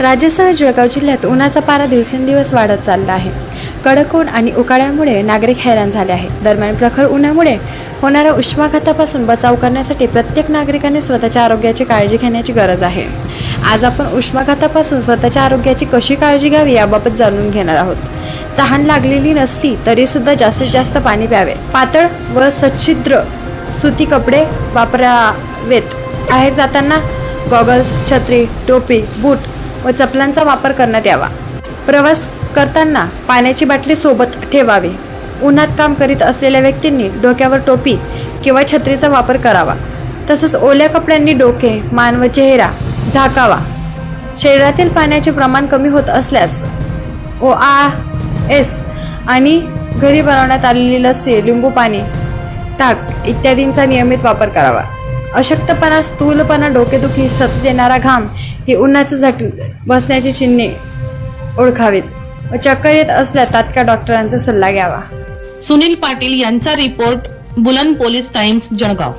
राज्यासह जळगाव जिल्ह्यात उन्हाचा पारा दिवसेंदिवस वाढत चालला आहे. कडक ऊन आणि उकाळ्यामुळे नागरिक हैराण झाले आहेत. दरम्यान प्रखर उन्हामुळे होणाऱ्या उष्माघातापासून बचाव करण्यासाठी प्रत्येक नागरिकाने स्वतःच्या आरोग्याची काळजी घेण्याची गरज आहे. आज आपण उष्माघातापासून स्वतःच्या आरोग्याची कशी काळजी घ्यावी याबाबत जाणून घेणार आहोत. तहान लागलेली नसली तरी सुद्धा जास्तीत जास्त पाणी प्यावे. पातळ व सच्छिद्र सुती कपडे वापरावेत. बाहेर जाताना गॉगल्स छत्री टोपी बूट व चपलांचा वापर करण्यात यावा. प्रवास करताना पाण्याची बाटली सोबत ठेवावी. उन्हात काम करीत असलेल्या व्यक्तींनी डोक्यावर टोपी किंवा छत्रीचा वापर करावा. तसंच ओल्या कपड्यांनी डोके मान व चेहरा झाकावा. शरीरातील पाण्याचे प्रमाण कमी होत असल्यास ओ आ एस आणि घरी बनवण्यात आलेली लस्सी लिंबू पाणी ताक इत्यादींचा नियमित वापर करावा. अशक्तपणा स्थूलपणा डोकेदुखी सतत येणारा घाम ही उन्हाचं झट बसण्याची चिन्हे ओळखावीत. व चक्कर येत असल्या तात्काळ डॉक्टरांचा सल्ला घ्यावा. सुनील पाटील यांचा रिपोर्ट बुलंद पोलीस टाइम्स जळगाव.